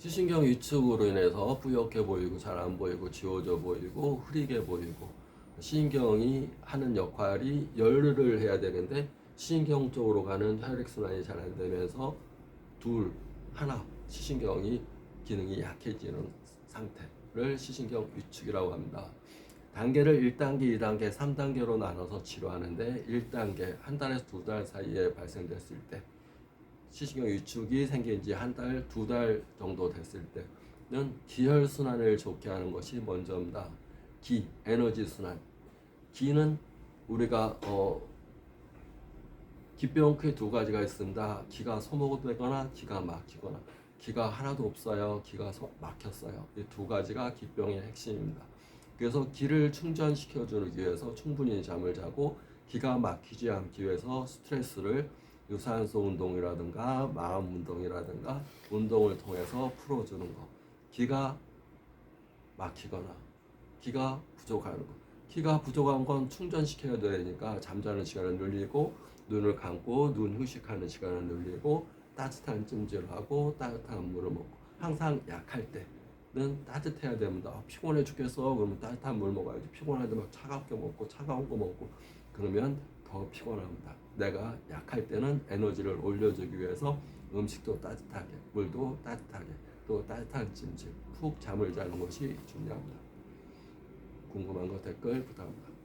시신경 위축으로 인해서 뿌옇게 보이고 잘 안 보이고 지워져 보이고 흐리게 보이고 신경이 하는 역할이 열을 해야 되는데 신경 쪽으로 가는 혈액순환이 잘 안 되면서 둘 하나 시신경이 기능이 약해지는 상태를 시신경 위축이라고 합니다. 단계를 1단계, 2단계, 3단계로 나눠서 치료하는데 1단계 한 달에서 두 달 사이에 발생됐을 때 시신경 위축이 생긴 지 한 달, 두 달 정도 됐을 때는 기혈 순환을 좋게 하는 것이 먼저입니다. 기, 에너지 순환. 기는 우리가 어 기병 크게 두 가지가 있습니다. 기가 소모되거나 기가 막히거나 기가 하나도 없어요. 기가 소- 막혔어요. 이 두 가지가 기병의 핵심입니다. 그래서 기를 충전시켜 주기 위해서 충분히 잠을 자고 기가 막히지 않기 위해서 스트레스를 유산소 운동이라든가 마음 운동이라든가 운동을 통해서 풀어주는 거. 기가 막히거나 기가 부족한 거. 기가 부족한 건 충전시켜야 되니까 잠자는 시간을 늘리고 눈을 감고 눈 휴식하는 시간을 늘리고 따뜻한 찜질을 하고 따뜻한 물을 먹고 항상 약할 때는 따뜻해야 됩니다. 아, 피곤해 죽겠어. 그러면 따뜻한 물 먹어야지. 피곤한데 막 차갑게 먹고 차가운 거 먹고 그러면 더 피곤합니다. 내가 약할 때는 에너지를 올려주기 위해서 음식도 따뜻하게, 물도 따뜻하게, 또 따뜻한 찜질, 푹 잠을 자는 것이 중요합니다. 궁금한 거 댓글 부탁합니다.